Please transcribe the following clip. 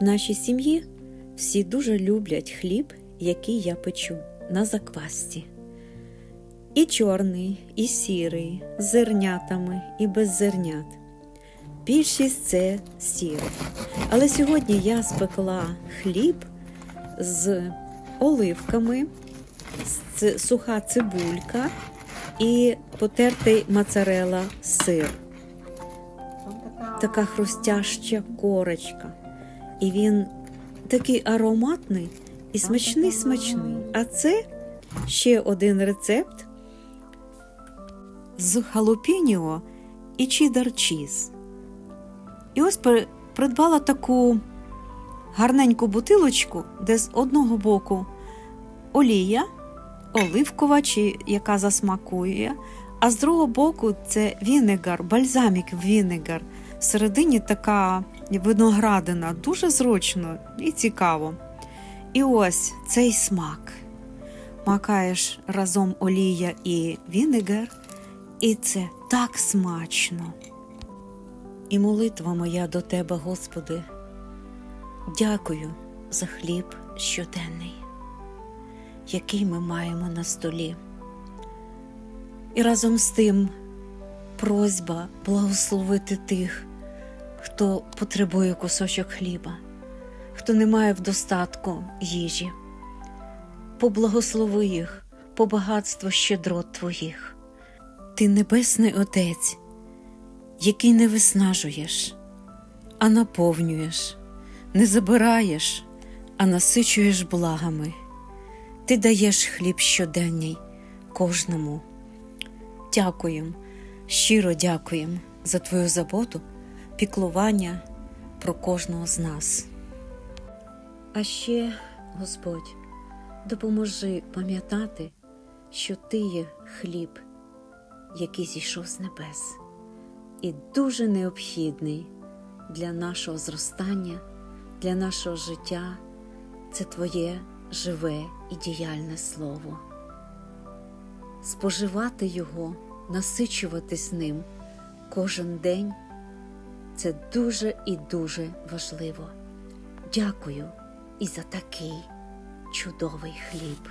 В нашій сім'ї всі дуже люблять хліб, який я печу на заквасті. І чорний, і сірий, з зернятами, і без зернят. Більшість це сірий. Але сьогодні я спекла хліб з оливками, суха цибулька і потертий моцарелла сир. Така хрустяща корочка. І він такий ароматний і смачний смачний. А це ще один рецепт з халупініо і чідар чіз. І ось придбала таку гарненьку бутилочку, де з одного боку олія, оливкова, чи яка засмакує, а з другого боку це вінегар, бальзамік вінегар. Всередині така виноградина, дуже зручно і цікаво. І ось цей смак. Макаєш разом олія і вінегар, і це так смачно. І молитва моя до Тебе, Господи, дякую за хліб щоденний, який ми маємо на столі. І разом з тим просьба благословити тих, хто потребує кусочок хліба, хто не має в достатку їжі. Поблагослови їх по багатству щедрот Твоїх. Ти Небесний Отець, який не виснажуєш, а наповнюєш, не забираєш, а насичуєш благами. Ти даєш хліб щоденний кожному. Дякуємо, щиро дякуємо за Твою заботу, піклування про кожного з нас. А ще, Господь, допоможи пам'ятати, що Ти є хліб, який зійшов з небес, і дуже необхідний для нашого зростання, для нашого життя. Це Твоє живе і діяльне Слово. Споживати Його, насичуватись ним кожен день це дуже і дуже важливо. Дякую і за такий чудовий хліб.